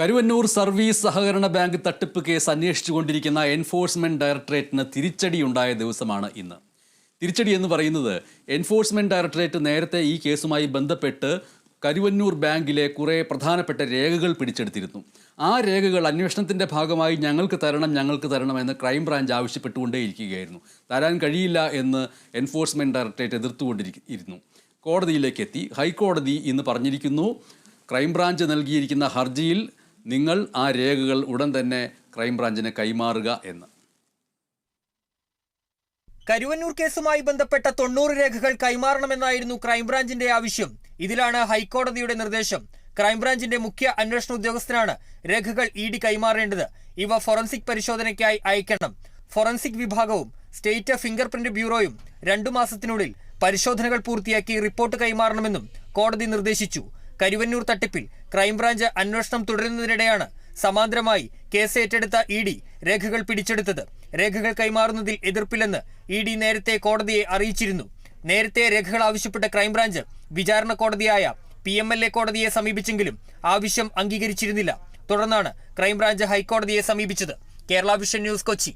Karuvannur service സഹകരണ bank തട്ടിപ്പ് case അന്വേഷിച്ചുകൊണ്ടിരിക്കുന്ന എൻഫോഴ്സ്മെന്റ് ഡയറക്ടറേറ്റിന് തിരിച്ചടിയുണ്ടായ ദിവസമാണ് ഇന്ന്. തിരിച്ചടി എന്ന് പറയുന്നത് എൻഫോഴ്സ്മെന്റ് ഡയറക്ടറേറ്റ് നേരത്തെ ഈ കേസുമായി ബന്ധപ്പെട്ട് കരുവന്നൂർ ബാങ്കിലെ കുറേ പ്രധാനപ്പെട്ട രേഖകൾ പിടിച്ചെടുത്തിരുന്നു. ആ രേഖകൾ അന്വേഷണത്തിന്റെ ഭാഗമായി ഞങ്ങൾക്ക് തരണം ഞങ്ങൾക്ക് തരണം എന്ന് ക്രൈംബ്രാഞ്ച് ആവശ്യപ്പെട്ടുകൊണ്ടേയിരിക്കുകയായിരുന്നു. തരാൻ കഴിയില്ല എന്ന് എൻഫോഴ്സ്മെന്റ് ഡയറക്ടറേറ്റ് എതിർത്തുകൊണ്ടിരിക്കുന്നു. കോടതിയിലേക്ക് എത്തി ഹൈക്കോടതി ഇന്ന് പറഞ്ഞിരിക്കുന്നു ക്രൈംബ്രാഞ്ച് നൽകിയിരിക്കുന്ന ഹർജിയിൽ നിങ്ങൾ ആ രേഖകൾ ഉടൻ തന്നെ ക്രൈംബ്രാഞ്ചിന് കൈമാറുക എന്ന്. കരുവന്നൂർ കേസുമായി ബന്ധപ്പെട്ട തൊണ്ണൂറ് രേഖകൾ കൈമാറണമെന്നായിരുന്നു ക്രൈംബ്രാഞ്ചിന്റെ ആവശ്യം. ഇതിലാണ് ഹൈക്കോടതിയുടെ നിർദ്ദേശം. ക്രൈംബ്രാഞ്ചിന്റെ മുഖ്യ അന്വേഷണ ഉദ്യോഗസ്ഥനാണ് രേഖകൾ ഇ ഡി കൈമാറേണ്ടത്. ഇവ ഫോറൻസിക് പരിശോധനയ്ക്കായി അയക്കണം. ഫോറൻസിക് വിഭാഗവും സ്റ്റേറ്റ് ഫിംഗർ പ്രിന്റ് ബ്യൂറോയും രണ്ടു മാസത്തിനുള്ളിൽ പരിശോധനകൾ പൂർത്തിയാക്കി റിപ്പോർട്ട് കൈമാറണമെന്നും കോടതി നിർദ്ദേശിച്ചു. കരുവന്നൂർ തട്ടിപ്പിൽ ക്രൈംബ്രാഞ്ച് അന്വേഷണം തുടരുന്നതിനിടെയാണ് സമാന്തരമായി കേസ് ഏറ്റെടുത്ത ഇ ഡി രേഖകൾ പിടിച്ചെടുത്തത്. രേഖകൾ കൈമാറുന്നതിൽ എതിർപ്പില്ലെന്ന് ഇ ഡി നേരത്തെ കോടതിയെ അറിയിച്ചിരുന്നു. നേരത്തെ രേഖകൾ ആവശ്യപ്പെട്ട ക്രൈംബ്രാഞ്ച് വിചാരണ കോടതിയായ പി എം എൽ എ കോടതിയെ സമീപിച്ചെങ്കിലും ആവശ്യം അംഗീകരിച്ചിരുന്നില്ല. തുടർന്നാണ് ക്രൈംബ്രാഞ്ച് ഹൈക്കോടതിയെ സമീപിച്ചത്. Kerala vision news Kochi.